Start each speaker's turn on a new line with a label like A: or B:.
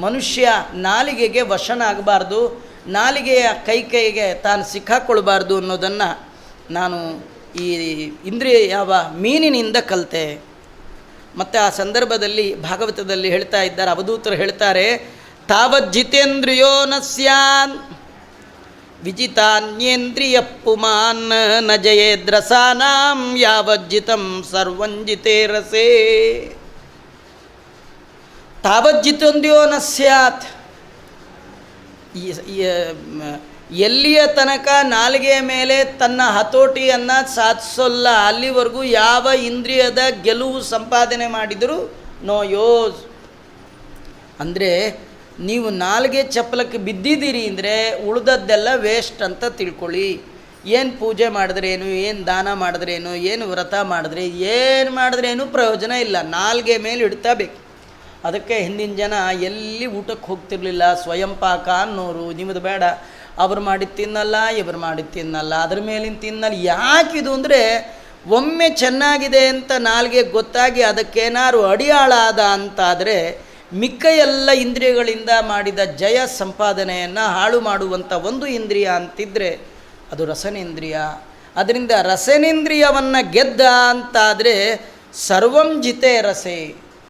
A: ಮನುಷ್ಯ ನಾಲಿಗೆಗೆ ವಶನಾಗಬಾರ್ದು ನಾಲಿಗೆಯ ಕೈ ಕೈಗೆ ತಾನು ಸಿಕ್ಕಾಕೊಳ್ಬಾರ್ದು ಅನ್ನೋದನ್ನು ನಾನು ಈ ಇಂದ್ರಿಯ ಯಾವ ಮೀನಿನಿಂದ ಕಲಿತೆ. ಮತ್ತು ಆ ಸಂದರ್ಭದಲ್ಲಿ ಭಾಗವತದಲ್ಲಿ ಹೇಳ್ತಾ ಇದ್ದಾರೆ, ಅವಧೂತರು ಹೇಳ್ತಾರೆ, ತಾವತ್ ಜಿತೇಂದ್ರಿಯೋ ನ ಸ್ಯಾನ್, ವಿಜಿತಾನ್ಯೇಂದ್ರಿಯ ಪುಮಾನ್ನ ಜಯೇದ್ರಸಾನಾಂ ಯಾವಜ್ಜಿತಂ ಸರ್ವಂಜಿತೇ ರಸೇ ತಾವಜ್ಜಿತೊಂದ್ಯೋ ನ ಸ್ಯಾತ್. ಎಲ್ಲಿಯ ತನಕ ನಾಲಿಗೆಯ ಮೇಲೆ ತನ್ನ ಹತೋಟಿಯನ್ನು ಸಾಧಿಸೋಲ್ಲ, ಅಲ್ಲಿವರೆಗೂ ಯಾವ ಇಂದ್ರಿಯದ ಗೆಲುವು ಸಂಪಾದನೆ ಮಾಡಿದರೂ ನೋ ಯೋಸ್. ಅಂದರೆ ನೀವು ನಾಲ್ಗೆ ಚಪ್ಪಲಕ್ಕೆ ಬಿದ್ದಿದ್ದೀರಿ ಅಂದರೆ ಉಳಿದದ್ದೆಲ್ಲ ವೇಸ್ಟ್ ಅಂತ ತಿಳ್ಕೊಳ್ಳಿ. ಏನು ಪೂಜೆ ಮಾಡಿದ್ರೇನು, ಏನು ದಾನ ಮಾಡಿದ್ರೇನು, ಏನು ವ್ರತ ಮಾಡಿದ್ರೆ, ಏನು ಮಾಡಿದ್ರೇನು ಪ್ರಯೋಜನ ಇಲ್ಲ. ನಾಲ್ಗೆ ಮೇಲೆ ಇಡ್ತಾ ಬೇಕು. ಅದಕ್ಕೆ ಹಿಂದಿನ ಜನ ಎಲ್ಲಿ ಊಟಕ್ಕೆ ಹೋಗ್ತಿರ್ಲಿಲ್ಲ, ಸ್ವಯಂ ಪಾಕ ಅನ್ನೋರು ನಿಮ್ಮದು ಬೇಡ. ಅವ್ರು ಮಾಡಿದ್ದು ತಿನ್ನಲ್ಲ, ಇವ್ರು ಮಾಡಿದ್ದು ತಿನ್ನಲ್ಲ. ಅದ್ರ ಮೇಲಿನ ತಿನ್ನಲ್ಲ ಯಾಕಿದು ಅಂದರೆ, ಒಮ್ಮೆ ಚೆನ್ನಾಗಿದೆ ಅಂತ ನಾಲ್ಗೆ ಗೊತ್ತಾಗಿ ಅದಕ್ಕೇನಾದ್ರು ಅಡಿಯಾಳಾದ ಅಂತಾದರೆ ಮಿಕ್ಕ ಎಲ್ಲ ಇಂದ್ರಿಯಗಳಿಂದ ಮಾಡಿದ ಜಯ ಸಂಪಾದನೆಯನ್ನು ಹಾಳು ಮಾಡುವಂಥ ಒಂದು ಇಂದ್ರಿಯ ಅಂತಿದ್ದರೆ ಅದು ರಸನೇಂದ್ರಿಯ. ಅದರಿಂದ ರಸನೇಂದ್ರಿಯವನ್ನು ಗೆದ್ದ ಅಂತಾದರೆ, ಸರ್ವಂ ಜಿತೆ ರಸೆ.